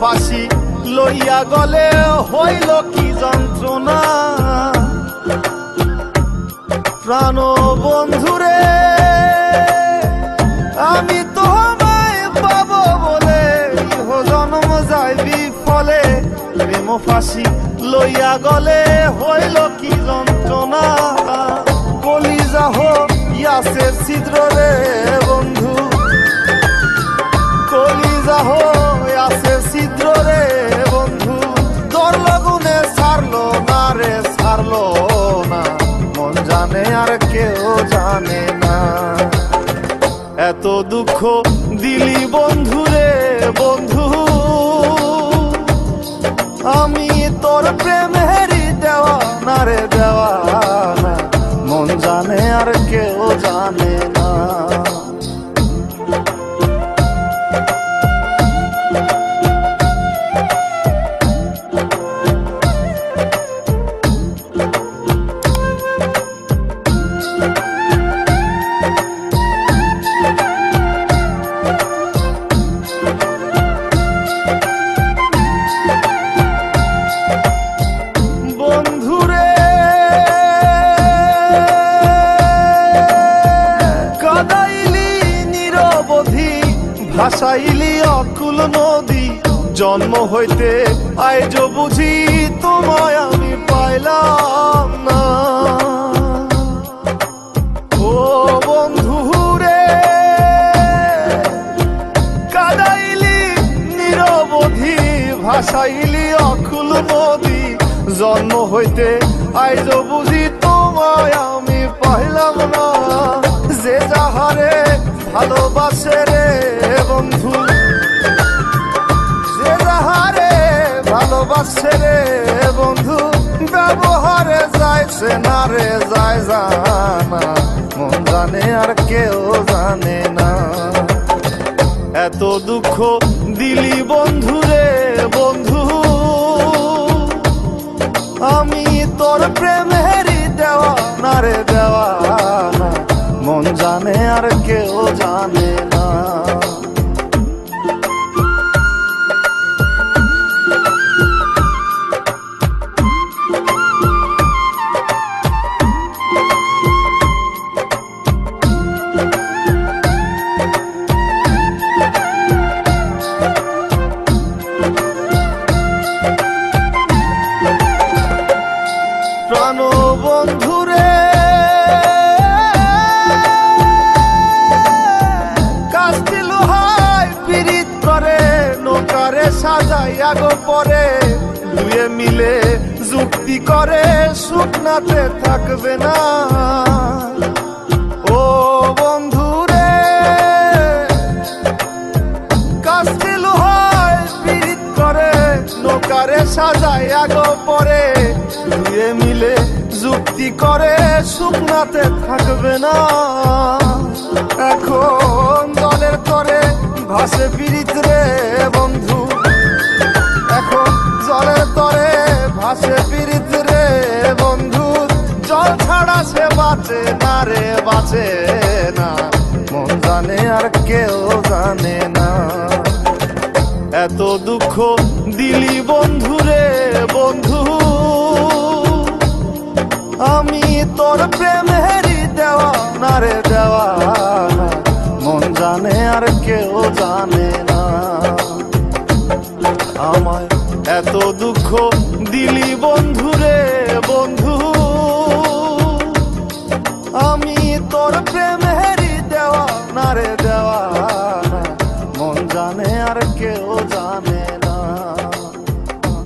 ফাঁসি লইয়া গলে হইল কি যন্ত্রণা? প্রাণ বন্ধুরে আমি তোমায় পাবো বলে জন্ম যায় বিফলে প্রেম ফাঁসি লইয়া গলে হইল কি যন্ত্রণা? কলি যাহ ইয়াসে ছিদ্র রে বন্ধু। জানে না। এত দুঃখ দিলি বন্ধু ভাসাইলি অকুল নদী, জন্ম হইতে আইজ বুঝি তোমায় আমি পাইলাম না। ও কাদাইলি নিরবধি, ভাসাইলি অকুল নদী, জন্ম হইতে আইজ বুঝি তোমায় আমি পাইলাম না। যে যাহারে ভালোবাসে রে বন্ধু। যে যাহারে ভালোবাসে রে বন্ধু ব্যবহারে যাইছে না। প্রাণ বন্ধুরে কাস্তি লোহায় পিরিত করে, নৌকারে সাজাই আগো পরে। দুয়ে মিলে যুক্তি করে শুকনাতে থাকবে না। ও বন্ধুরে কাস্তি লোহায় পিরিত করে, নৌকারে সাজাই আগো পরে। দুয়ে মিলে যুক্তি করে শুকনাতে থাকবে না। এখন দলের তরে ভাসে পিরিত রে বন্ধু। এখন জলের তরে ভাসে পিরিত রে বন্ধু। জল ছাড়া সে বাঁচে না রে, বাঁচে না। মন জানে আর কেউ জানে না। এত দুঃখ দিলি বন্ধু রে বন্ধু। আমি তোর প্রেমেরই দেওয়া রে দেওয়া মন জানে আর কেউ জানে না। আমার এত দুঃখ দিলি বন্ধুরে, বন্ধু। আমি তোর প্রেম